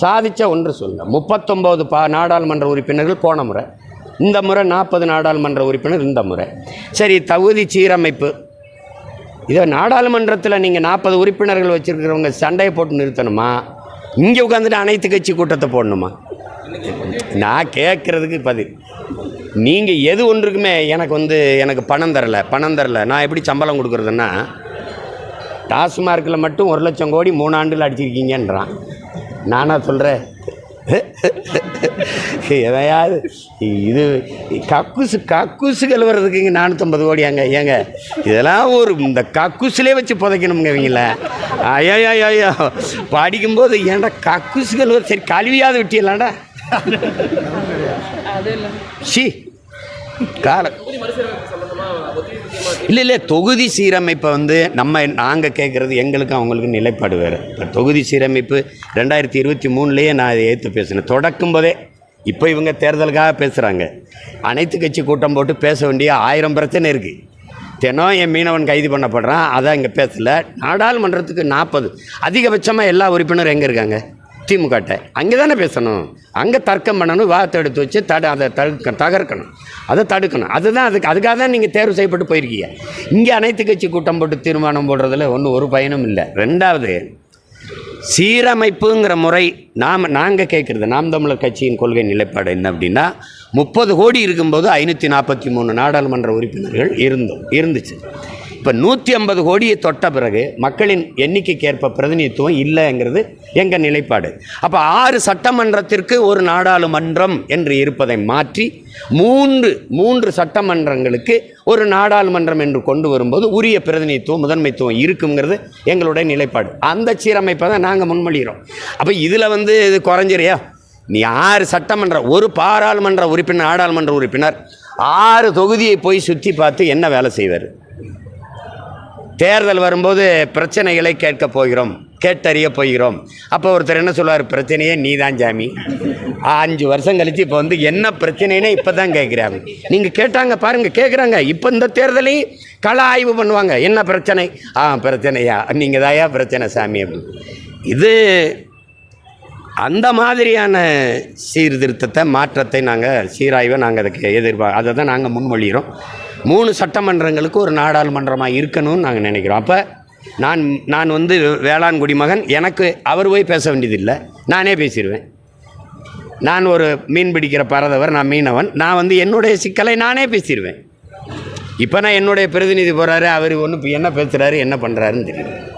சாதிச்ச ஒன்று சொல்லுங்கள் முப்பத்தொம்போது பா நாடாளுமன்ற உறுப்பினர்கள் போன முறை. இந்த முறை நாற்பது நாடாளுமன்ற உறுப்பினர் இந்த முறை. சரி தகுதி சீரமைப்பு. இதை நாடாளுமன்றத்தில் நீங்கள் நாற்பது உறுப்பினர்கள் வச்சுருக்கிறவங்க சண்டையை போட்டு நிறுத்தணுமா? இங்கே உட்காந்துட்டு அனைத்து கட்சி கூட்டத்தை போடணுமா? நான் கேட்குறதுக்கு பதில். நீங்கள் எது ஒன்றுக்குமே எனக்கு வந்து எனக்கு பணம் தரல பணம் தரல. நான் எப்படி சம்பளம் கொடுக்குறதுன்னா டாஸ்மார்க்கில் மட்டும் ஒரு லட்சம் கோடி மூணு ஆண்டில் அடிச்சிருக்கீங்கன்றான். நானா சொல்கிறேன் எதையாவது இது கக்குசு கக்குசு கழுவுறதுக்கு இங்கே நானூற்றம்பது கோடி அங்கே ஏங்க. இதெல்லாம் ஒரு இந்த கக்குசுலே வச்சு புதைக்கணுங்க இவங்கள ஐயோ ஐயோ படிக்கும்போது ஏன்டா கக்குசு கழுவுற சரி கழுவியாவது விட்டியலாம்டா ஷி கால. இல்லை இல்லை தொகுதி சீரமைப்பை வந்து நம்ம நாங்கள் கேட்குறது எங்களுக்கு அவங்களுக்கு நிலைப்பாடு வேறு. இப்போ தொகுதி சீரமைப்பு ரெண்டாயிரத்தி இருபத்தி மூணுலேயே நான் அதை ஏற்று பேசினேன். தொடக்கும் போதே இப்போ இவங்க தேர்தலுக்காக பேசுகிறாங்க அனைத்து கட்சி கூட்டம் போட்டு பேச வேண்டிய ஆயிரம் பிரச்சனை இருக்குது தினம் என் மீனவன் கைது பண்ணப்படுறான் அதான் இங்கே பேசலை. நாடாளுமன்றத்துக்கு நாற்பது அதிகபட்சமாக எல்லா உறுப்பினரும் எங்கே இருக்காங்க? திமுகட்ட. அங்கே தானே பேசணும். அங்கே தர்க்கம் பண்ணணும் வாதத்தை எடுத்து வச்சு தடு அதை தடுக்க தகர்க்கணும். அதை தடுக்கணும். அதுதான் அதுக்கு அதுக்காக தான் நீங்கள் தேர்வு செய்யப்பட்டு போயிருக்கீங்க. இங்கே அனைத்து கட்சி கூட்டம் போட்டு தீர்மானம் போடுறதுல ஒன்றும் ஒரு பயனும் இல்லை. ரெண்டாவது சீரமைப்புங்கிற முறை நாம் நாங்கள் கேட்குறது நாம் தமிழர் கட்சியின் கொள்கை நிலைப்பாடு என்ன அப்படின்னா முப்பது கோடி இருக்கும்போது ஐநூற்றி நாற்பத்தி மூணு நாடாளுமன்ற உறுப்பினர்கள் இருந்தோம் இருந்துச்சு. இப்போ நூற்றி ஐம்பது கோடியை தொட்ட பிறகு மக்களின் எண்ணிக்கைக்கேற்ப பிரதிநிதித்துவம் இல்லைங்கிறது எங்கள் நிலைப்பாடு? அப்போ ஆறு சட்டமன்றத்திற்கு ஒரு நாடாளுமன்றம் என்று இருப்பதை மாற்றி மூன்று மூன்று சட்டமன்றங்களுக்கு ஒரு நாடாளுமன்றம் என்று கொண்டு வரும்போது உரிய பிரதிநிதித்துவம் முதன்மைத்துவம் இருக்குங்கிறது எங்களுடைய நிலைப்பாடு. அந்த சீரமைப்பை தான் நாங்கள் முன்மொழிகிறோம். அப்போ இதில் வந்து இது குறைஞ்சிரியா? நீ ஆறு சட்டமன்ற ஒரு பாராளுமன்ற உறுப்பினர் நாடாளுமன்ற உறுப்பினர் ஆறு தொகுதியை போய் சுற்றி பார்த்து என்ன வேலை செய்வார்? தேர்தல் வரும்போது பிரச்சனைகளை கேட்க போகிறோம் கேட்டறிய போகிறோம். அப்போ ஒருத்தர் என்ன சொல்லுவார்? பிரச்சனையே நீ தான் ஜாமி. அஞ்சு வருஷம் கழித்து இப்போ வந்து என்ன பிரச்சனைன்னு இப்போ தான் கேட்குறாங்க. நீங்கள் கேட்டாங்க பாருங்கள் கேட்குறாங்க இப்போ இந்த தேர்தலையும் கள ஆய்வு பண்ணுவாங்க. என்ன பிரச்சனை? ஆ பிரச்சனையா? நீங்கள் தாயா பிரச்சனை சாமி அப்படின்னு இது அந்த மாதிரியான சீர்திருத்தத்தை மாற்றத்தை நாங்கள் சீராய்வை நாங்கள் அதுக்கு எதிர்பார்க்க அதை தான் நாங்கள் முன்மொழிகிறோம். மூணு சட்டமன்றங்களுக்கு ஒரு நாடாளுமன்றமாக இருக்கணும்னு நாங்கள் நினைக்கிறோம். அப்போ நான் நான் வந்து வேளாண் குடிமகன் எனக்கு அவர் போய் பேச வேண்டியதில்லை. நானே பேசிடுவேன். நான் ஒரு மீன் பிடிக்கிற பறந்தவர் நான் மீனவன். நான் வந்து என்னுடைய சிக்கலை நானே பேசிடுவேன். இப்போ நான் என்னுடைய பிரதிநிதி போகிறாரு அவர் ஒன்று என்ன பேசுகிறாரு என்ன பண்ணுறாருன்னு தெரியும்